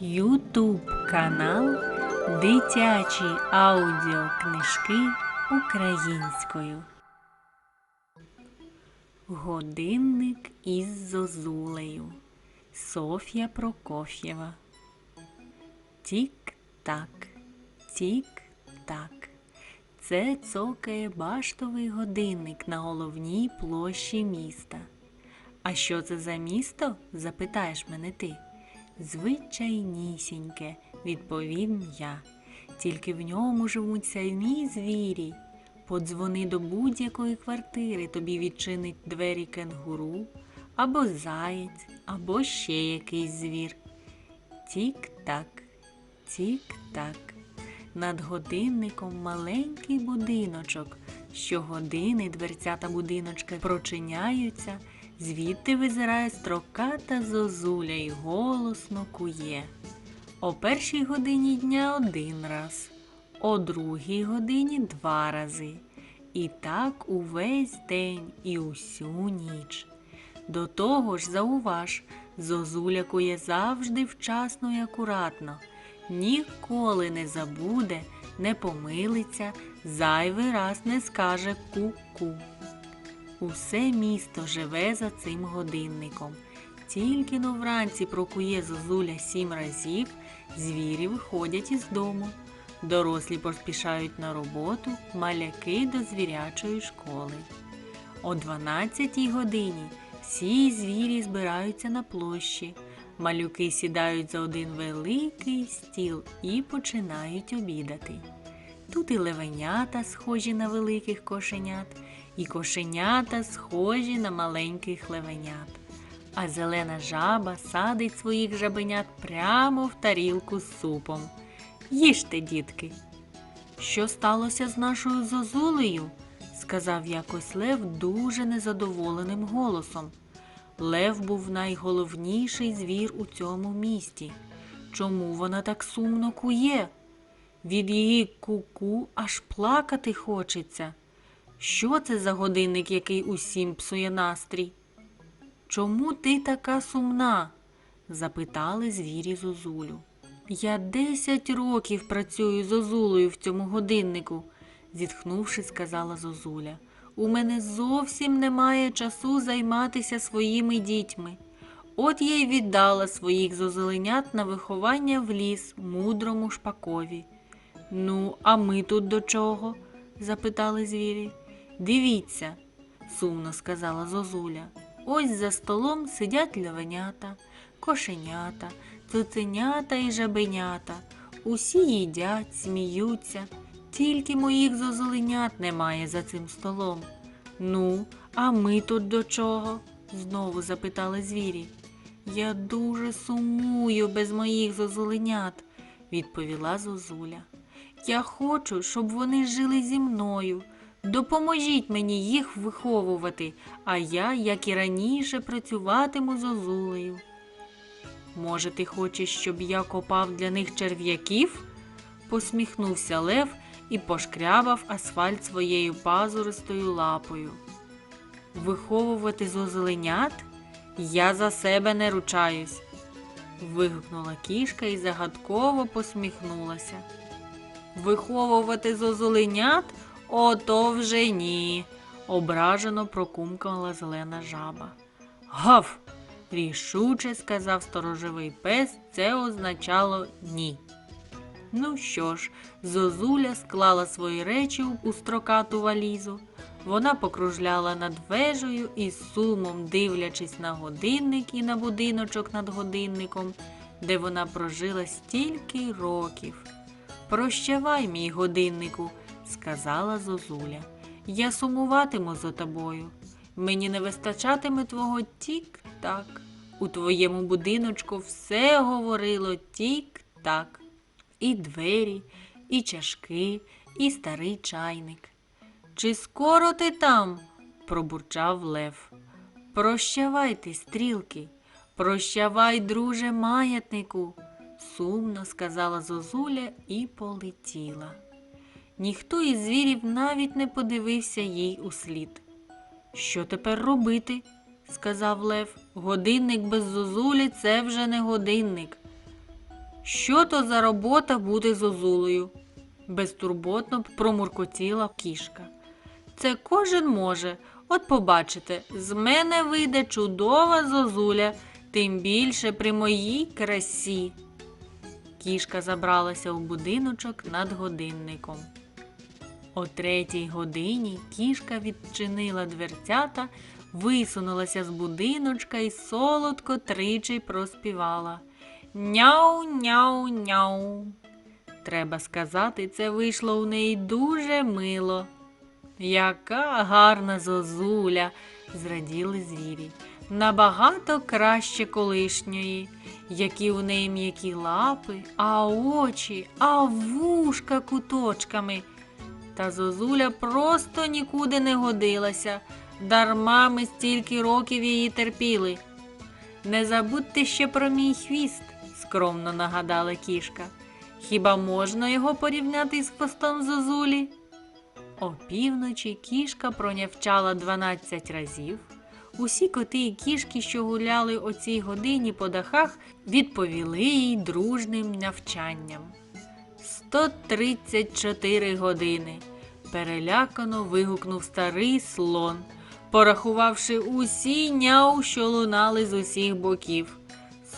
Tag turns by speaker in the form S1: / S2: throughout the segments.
S1: Ютуб канал Дитячі аудіокнижки українською. Годинник із зозулею. Софія Прокоф'єва. Тік-так, тік-так. Це цокає баштовий годинник на головній площі міста. А що це за місто? запитаєш мене ти. Звичайнісіньке, відповім я. Тільки в ньому живуть самі звірі. Подзвони до будь-якої квартири, тобі відчинить двері кенгуру, або заєць, або ще якийсь звір. Тік-так, тік-так. Над годинником маленький будиночок. Щогодини дверцята будиночка прочиняються, звідти визирає строката зозуля і голосно кує. О першій годині дня один раз, о другій годині два рази. І так увесь день і усю ніч. До того ж, зауваж, зозуля кує завжди вчасно і акуратно, ніколи не забуде, не помилиться, зайвий раз не скаже ку-ку. Усе місто живе за цим годинником. Тільки но вранці прокує зозуля сім разів, звірі виходять із дому. Дорослі поспішають на роботу, маляки до звірячої школи. О 12 годині всі звірі збираються на площі. Малюки сідають за один великий стіл і починають обідати. Тут і левенята схожі на великих кошенят, і кошенята схожі на маленьких левенят. А зелена жаба садить своїх жабенят прямо в тарілку з супом. Їжте, дітки. Що сталося з нашою зозулею? сказав якось Лев дуже незадоволеним голосом. Лев був найголовніший звір у цьому місті. Чому вона так сумно кує? Від її куку аж плакати хочеться. Що це за годинник, який усім псує настрій? Чому ти така сумна? запитали звірі Зозулю. Я десять років працюю зозулею в цьому годиннику, зітхнувши, сказала Зозуля. У мене зовсім немає часу займатися своїми дітьми. От я й віддала своїх зозуленят на виховання в ліс мудрому шпакові. Ну, а ми тут до чого? запитали звірі. Дивіться, сумно сказала Зозуля. Ось за столом сидять львенята, кошенята, цуценята і жабенята. Усі їдять, сміються, тільки моїх зозуленят немає за цим столом. Ну, а ми тут до чого? знову запитали звірі. Я дуже сумую без моїх зозуленят, відповіла Зозуля. Я хочу, щоб вони жили зі мною. Допоможіть мені їх виховувати, а я, як і раніше, працюватиму зозулею. Може, ти хочеш, щоб я копав для них черв'яків? посміхнувся Лев і пошкрябав асфальт своєю пазуристою лапою. Виховувати зозеленят? Я за себе не ручаюсь. вигукнула кішка і загадково посміхнулася. Виховувати зозуленят? Ото вже ні, ображено прокумкала зелена жаба. Гав! рішуче сказав сторожовий пес, це означало ні. Ну що ж, зозуля склала свої речі у строкату валізу. Вона покружляла над вежею і з сумом, дивлячись на годинник і на будиночок над годинником, де вона прожила стільки років. Прощавай, мій годиннику, сказала Зозуля. Я сумуватиму за тобою. Мені не вистачатиме твого тік-так. У твоєму будиночку все говорило тік-так. І двері, і чашки, і старий чайник. Чи скоро ти там? пробурчав Лев. Прощавайте, стрілки, прощавай, друже маятнику, сумно сказала Зозуля і полетіла. Ніхто із звірів навіть не подивився їй услід. Що тепер робити? сказав Лев. Годинник без зозулі це вже не годинник. Що то за робота бути зозулею? Безтурботно промуркотіла кішка. Це кожен може. От побачите, з мене вийде чудова зозуля, тим більше при моїй красі. Кішка забралася у будиночок над годинником. О третій годині кішка відчинила дверцята, висунулася з будиночка і солодко тричі проспівала. Няу, няу, няу. Треба сказати, це вийшло у неї дуже мило. Яка гарна зозуля, зраділи звірі. Набагато краще колишньої, які у неї м'які лапи, а очі, а вушка куточками. Та зозуля просто нікуди не годилася, дарма ми стільки років її терпіли. Не забудьте ще про мій хвіст, скромно нагадала кішка. Хіба можна його порівняти з хвостом зозулі? Опівночі кішка пронявчала 12 разів. Усі коти і кішки, що гуляли о цій годині по дахах, відповіли їй дружним навчанням. 134 години. Перелякано вигукнув старий слон, порахувавши усі няу, що лунали з усіх боків.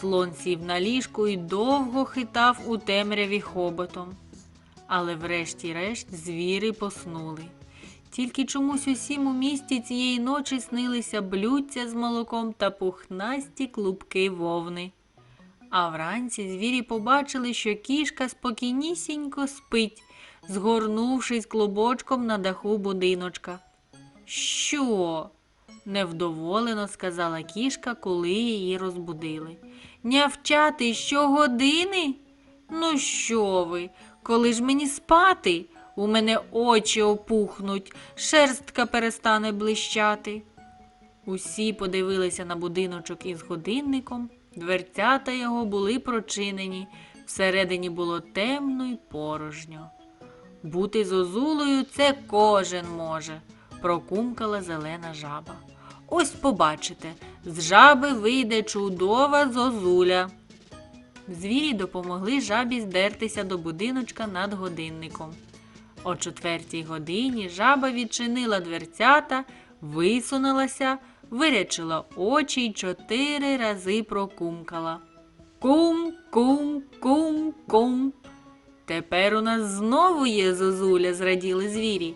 S1: Слон сів на ліжку і довго хитав у темряві хоботом. Але врешті-решт звіри поснули. Тільки чомусь усім у місті цієї ночі снилися блюдця з молоком та пухнасті клубки вовни. А вранці звірі побачили, що кішка спокійнісінько спить, згорнувшись клубочком на даху будиночка. Що? невдоволено сказала кішка, коли її розбудили. Нявчати щогодини? Ну що ви? Коли ж мені спати? У мене очі опухнуть, шерстка перестане блищати. Усі подивилися на будиночок із годинником, дверцята його були прочинені, всередині було темно й порожньо. Бути зозулею це кожен може, прокумкала зелена жаба. Ось побачите, з жаби вийде чудова зозуля. Звірі допомогли жабі здертися до будиночка над годинником. О четвертій годині жаба відчинила дверцята, висунулася, вирячила очі й чотири рази прокумкала. Кум, кум, кум, кум. Тепер у нас знову є зозуля, зраділи звірі.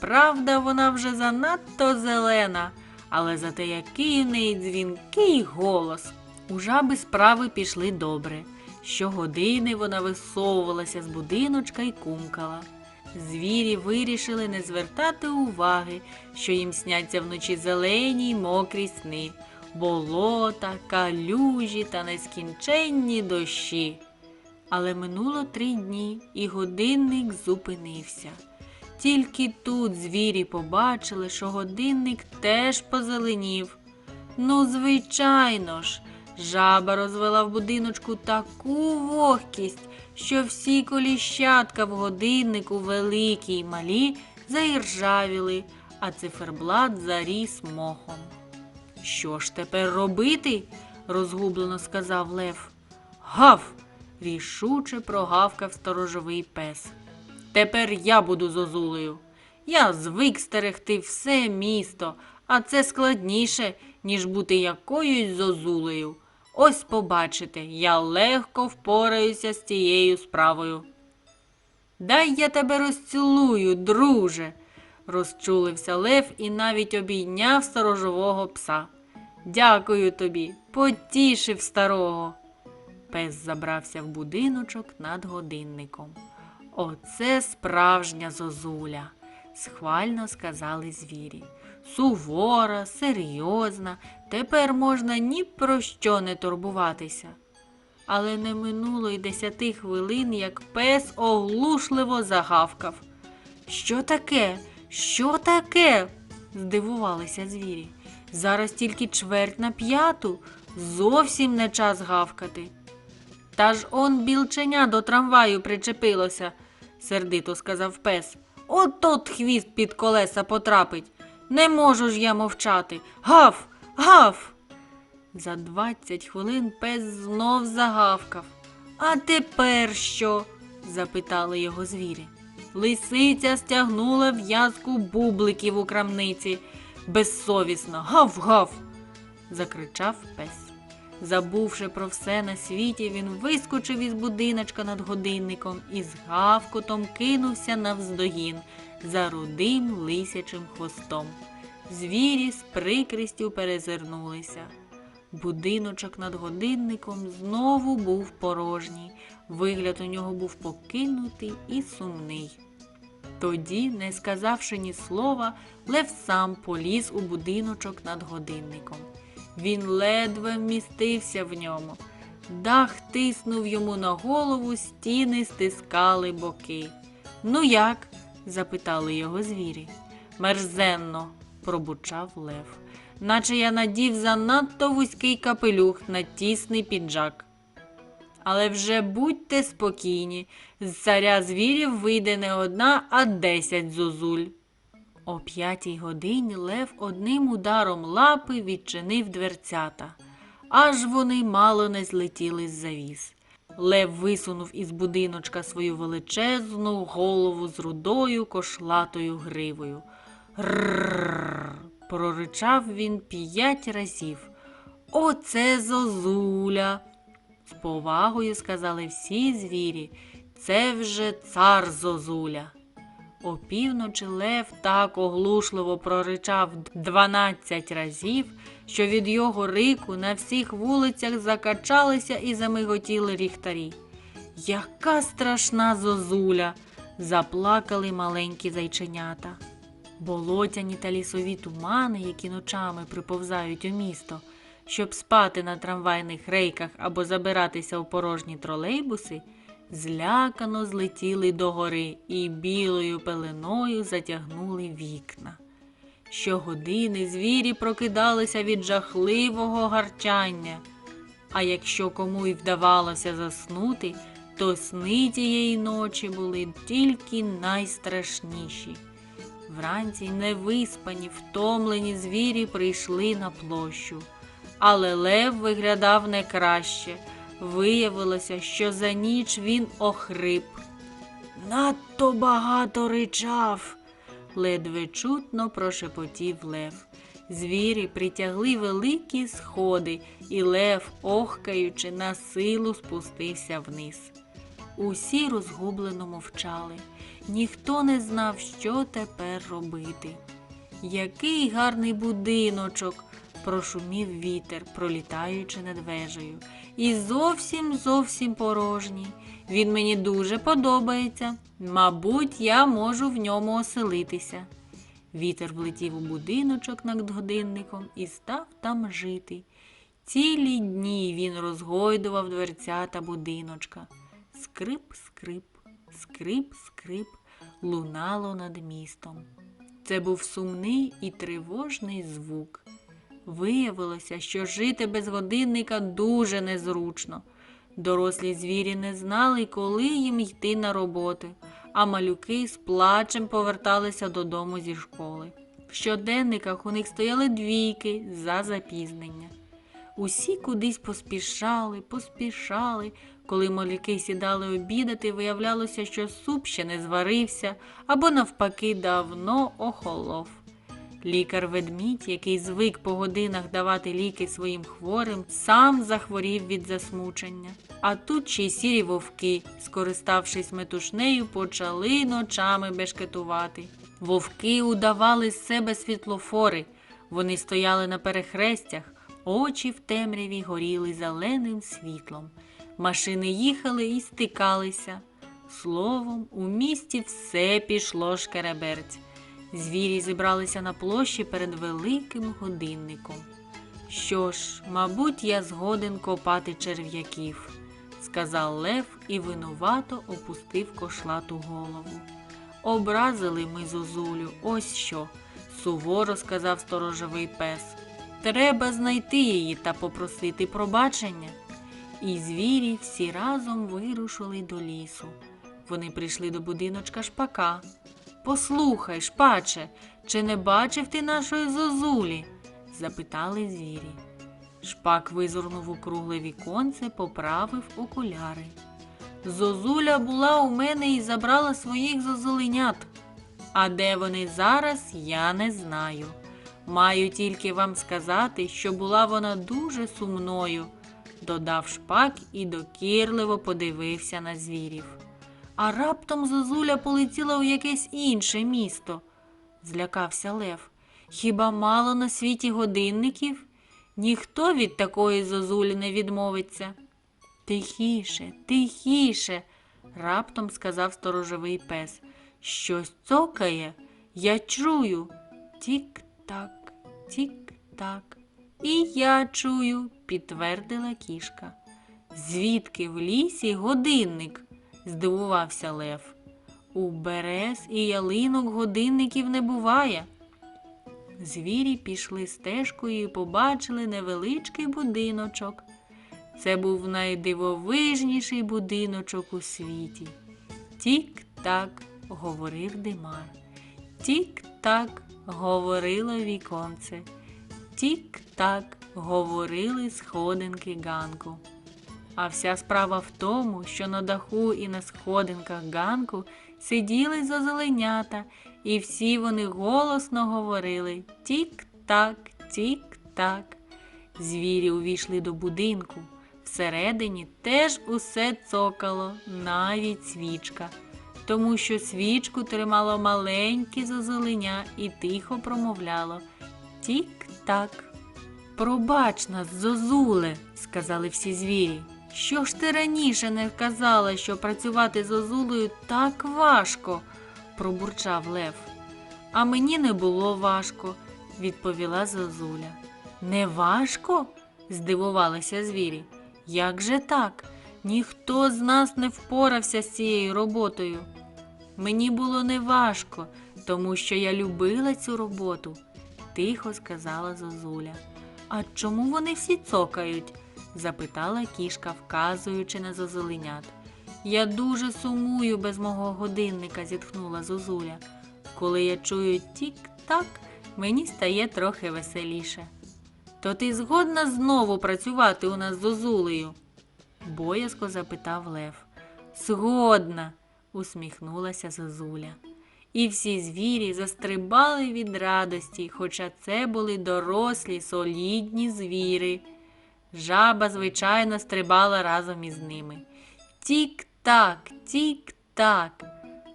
S1: Правда, вона вже занадто зелена, але зате який у неї дзвінкий голос. У жаби справи пішли добре. Щогодини вона висовувалася з будиночка й кумкала. Звірі вирішили не звертати уваги, що їм сняться вночі зелені й мокрі сни, болота, калюжі та нескінченні дощі. Але минуло три дні, і годинник зупинився. Тільки тут звірі побачили, що годинник теж позеленів. Ну, звичайно ж, жаба розвела в будиночку таку вогкість, що всі коліщатка в годиннику великі й малі заіржавіли, а циферблат заріс мохом. Що ж тепер робити? розгублено сказав Лев. Гав! рішуче прогавкав сторожовий пес. Тепер я буду зозулею. Я звик стерегти все місто, а це складніше, ніж бути якоюсь зозулею. Ось побачите, я легко впораюся з цією справою. Дай я тебе розцілую, друже, розчулився Лев і навіть обійняв сторожового пса. Дякую тобі, потішив старого. Пес забрався в будиночок над годинником. Оце справжня зозуля, схвально сказали звірі. Сувора, серйозна, тепер можна ні про що не турбуватися. Але не минуло й десяти хвилин, як пес оглушливо загавкав. Що таке? Що таке? здивувалися звірі. Зараз тільки чверть на п'яту, зовсім не час гавкати. Та ж он білченя до трамваю причепилося, сердито сказав пес. От тут хвіст під колеса потрапить. Не можу ж я мовчати. Гав, гав. За двадцять хвилин пес знов загавкав, А тепер що? запитали його звірі. Лисиця стягнула в'язку бубликів у крамниці. Безсовісно, гав-гав. закричав пес. Забувши про все на світі, він вискочив із будиночка над годинником і з гавкотом кинувся навздогін за рудим лисячим хвостом. Звірі з прикрістю перезирнулися. Будиночок над годинником знову був порожній. Вигляд у нього був покинутий і сумний. Тоді, не сказавши ні слова, Лев сам поліз у будиночок над годинником. Він ледве вмістився в ньому. Дах тиснув йому на голову, стіни стискали боки. Ну як? Запитали його звірі. Мерзенно, пробучав Лев, наче я надів занадто вузький капелюх на тісний піджак. Але вже будьте спокійні, з царя звірів вийде не одна, а десять зозуль. О п'ятій годині Лев одним ударом лапи відчинив дверцята, аж вони мало не злетіли з завіс. Лев висунув із будиночка свою величезну голову з рудою кошлатою гривою. Рррррр, проричав він п'ять разів. Оце зозуля. З повагою сказали всі звірі. Це вже цар зозуля. Опівночі Лев так оглушливо проричав дванадцять разів, що від його рику на всіх вулицях закачалися і замиготіли ріхтарі. Яка страшна зозуля! заплакали маленькі зайченята. Болотяні та лісові тумани, які ночами приповзають у місто, щоб спати на трамвайних рейках або забиратися у порожні тролейбуси, злякано злетіли догори і білою пеленою затягнули вікна. Щогодини звірі прокидалися від жахливого гарчання, а якщо кому й вдавалося заснути, то сни тієї ночі були тільки найстрашніші. Вранці невиспані, втомлені звірі прийшли на площу. Але Лев виглядав не краще. Виявилося, що за ніч він охрип. Надто багато ричав, ледве чутно прошепотів Лев. Звірі притягли великі сходи, і Лев, охкаючи, на силу спустився вниз. Усі розгублено мовчали. Ніхто не знав, що тепер робити. Який гарний будиночок, прошумів вітер, пролітаючи над вежею. І зовсім зовсім порожній. Він мені дуже подобається. Мабуть, я можу в ньому оселитися. Вітер влетів у будиночок над годинником і став там жити. Цілі дні він розгойдував дверцята будиночка. Скрип, скрип, скрип, скрип лунало над містом. Це був сумний і тривожний звук. Виявилося, що жити без годинника дуже незручно. Дорослі звірі не знали, коли їм йти на роботу, а малюки з плачем поверталися додому зі школи. В щоденниках у них стояли двійки за запізнення. Усі кудись поспішали, поспішали. Коли малюки сідали обідати, виявлялося, що суп ще не зварився або, навпаки, давно охолов. Лікар ведмідь, який звик по годинах давати ліки своїм хворим, сам захворів від засмучення. А тут ще й сірі вовки, скориставшись метушнею, почали ночами бешкетувати. Вовки удавали з себе світлофори. Вони стояли на перехрестях, очі в темряві горіли зеленим світлом. Машини їхали і стикалися. Словом, у місті все пішло шкереберть. Звірі зібралися на площі перед великим годинником. Що ж, мабуть, я згоден копати черв'яків, сказав Лев і винувато опустив кошлату голову. Образили ми зозулю, ось що, суворо сказав сторожовий пес. Треба знайти її та попросити пробачення. І звірі всі разом вирушили до лісу. Вони прийшли до будиночка шпака. Послухай, шпаче, чи не бачив ти нашої зозулі? запитали звірі. Шпак визирнув у кругле віконце, поправив окуляри. Зозуля була у мене і забрала своїх зозуленят. А де вони зараз, я не знаю. Маю тільки вам сказати, що була вона дуже сумною, додав шпак і докірливо подивився на звірів. А раптом зозуля полетіла у якесь інше місто, злякався Лев. Хіба мало на світі годинників? Ніхто від такої зозулі не відмовиться. Тихіше, тихіше, раптом сказав сторожовий пес. Щось цокає, я чую. Тік-так, тік-так. І я чую, підтвердила кішка. Звідки в лісі годинник? Здивувався Лев. У берез і ялинок годинників не буває. Звірі пішли стежкою і побачили невеличкий будиночок. Це був найдивовижніший будиночок у світі. Тік-так, говорив димар. Тік-так, говорило віконце. Тік-так, говорили сходинки ганку. А вся справа в тому, що на даху і на сходинках ганку сиділи зозеленята, і всі вони голосно говорили Тік-так, тік-так. Звірі увійшли до будинку. Всередині теж усе цокало, навіть свічка, тому що свічку тримало маленьке зозеленя і тихо промовляло Тік-так. Пробач нас, зозуле, сказали всі звірі. Що ж ти раніше не казала, що працювати з зозулею так важко? пробурчав Лев. А мені не було важко, відповіла зозуля. Не важко? здивувалися звірі. Як же так? Ніхто з нас не впорався з цією роботою. Мені було неважко, тому що я любила цю роботу, тихо сказала Зозуля. А чому вони всі цокають? Запитала кішка, вказуючи на зозуленят. Я дуже сумую без мого годинника, зітхнула Зозуля. Коли я чую тік-так, мені стає трохи веселіше. То ти згодна знову працювати у нас з Зозулею? боязко запитав Лев. Згодна, усміхнулася Зозуля. І всі звірі застрибали від радості, хоча це були дорослі, солідні звіри. Жаба, звичайно, стрибала разом із ними. Тік-так, тік-так.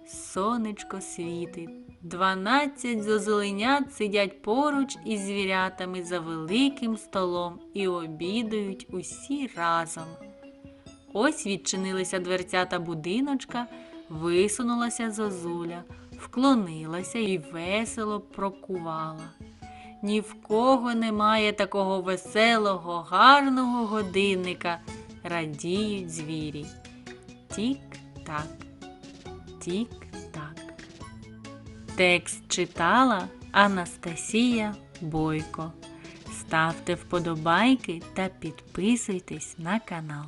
S1: Сонечко світить. Дванадцять зозеленят сидять поруч із звірятами за великим столом і обідають усі разом. Ось відчинилися дверцята будиночка, висунулася зозуля, вклонилася і весело прокувала. Ні в кого немає такого веселого, гарного годинника, радіють звірі. Тік-так, тік-так. Текст читала Анастасія Бойко. Ставте вподобайки та підписуйтесь на канал.